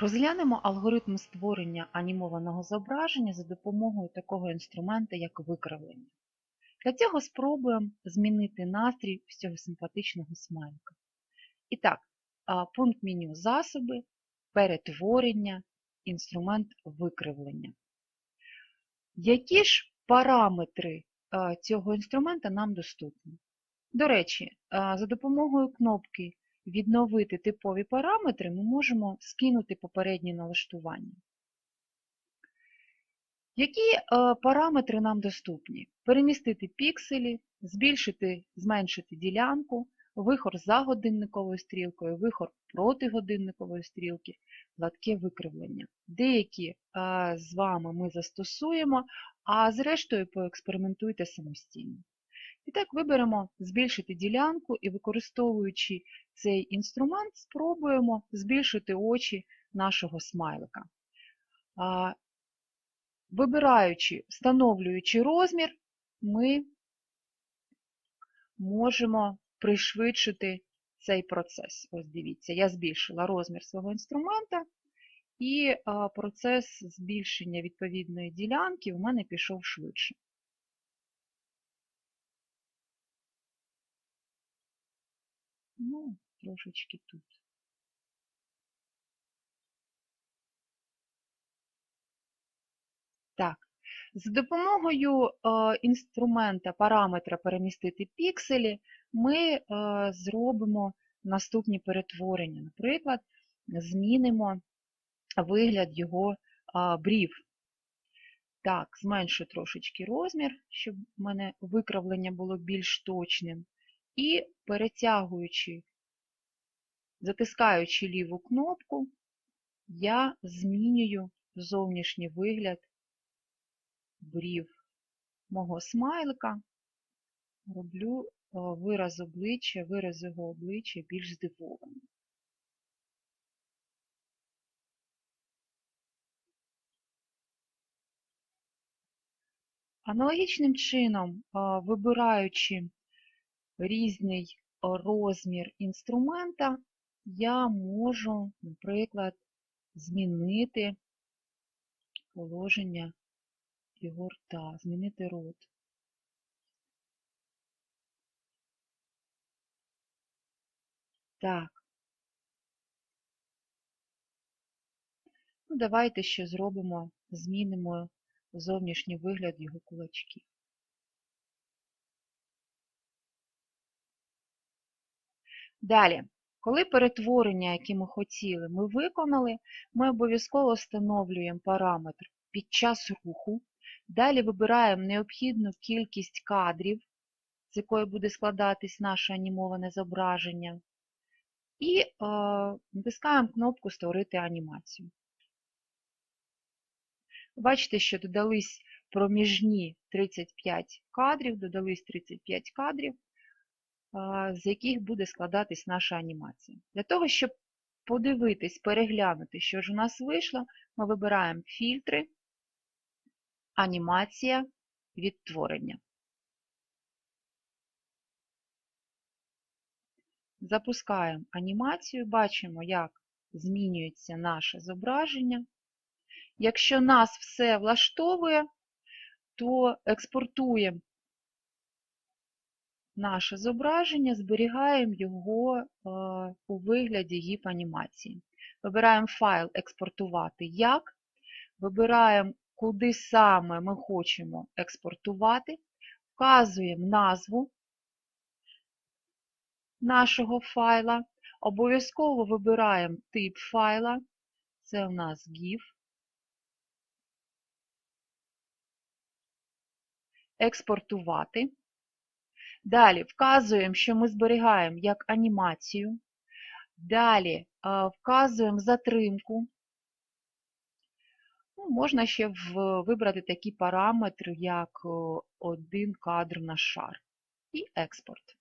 Розглянемо алгоритм створення анімованого зображення за допомогою такого інструмента, як викривлення. Для цього спробуємо змінити настрій з цього симпатичного смайлика. І так, пункт меню засоби, перетворення, інструмент викривлення. Які ж параметри цього інструмента нам доступні? До речі, за допомогою кнопки Відновити типові параметри ми можемо скинути попередні налаштування. Які е, параметри нам доступні? Перемістити пікселі, збільшити, зменшити ділянку, вихор за годинниковою стрілкою, вихор проти годинникової стрілки, гладке викривлення. Деякі е, з вами ми застосуємо, а зрештою поекспериментуйте самостійно. І так виберемо збільшити ділянку і використовуючи цей інструмент, спробуємо збільшити очі нашого смайлика. Вибираючи, встановлюючи розмір, ми можемо пришвидшити цей процес. Ось дивіться, я збільшила розмір свого інструмента, і процес збільшення відповідної ділянки у мене пішов швидше. Ну, трошечки тут. Так, за допомогою е, інструмента параметра перемістити пікселі ми е, зробимо наступні перетворення. Наприклад, змінимо вигляд його брів. Так, зменшу трошечки розмір, щоб в мене викравлення було більш точним. І перетягуючи, затискаючи ліву кнопку, я змінюю зовнішній вигляд брів мого смайлика, роблю е, вираз обличчя, вираз його обличчя більш здивованим. Аналогічним чином, е, вибираючи різний розмір інструмента, я можу, наприклад, змінити положення його рта, змінити рот. Так. Ну, Давайте ще зробимо, змінимо зовнішній вигляд його кулачків. Далі, коли перетворення, які ми хотіли, ми виконали, ми обов'язково встановлюємо параметр під час руху. Далі вибираємо необхідну кількість кадрів, з якої буде складатись наше анімоване зображення. І е, натискаємо кнопку Створити анімацію. Бачите, що додались проміжні 35 кадрів, додались 35 кадрів з яких буде складатись наша анімація. Для того, щоб подивитись, переглянути, що ж у нас вийшло, ми вибираємо фільтри, анімація, відтворення. Запускаємо анімацію, бачимо, як змінюється наше зображення. Якщо нас все влаштовує, то експортуємо наше зображення, зберігаємо його е, у вигляді гіп-анімації. Вибираємо файл Експортувати як, вибираємо, куди саме ми хочемо експортувати, вказуємо назву нашого файла, обов'язково вибираємо тип файла, це у нас GIF. Експортувати. Далі вказуємо, що ми зберігаємо як анімацію. Далі вказуємо затримку. Ну, Можна ще вибрати такі параметри, як один кадр на шар і експорт.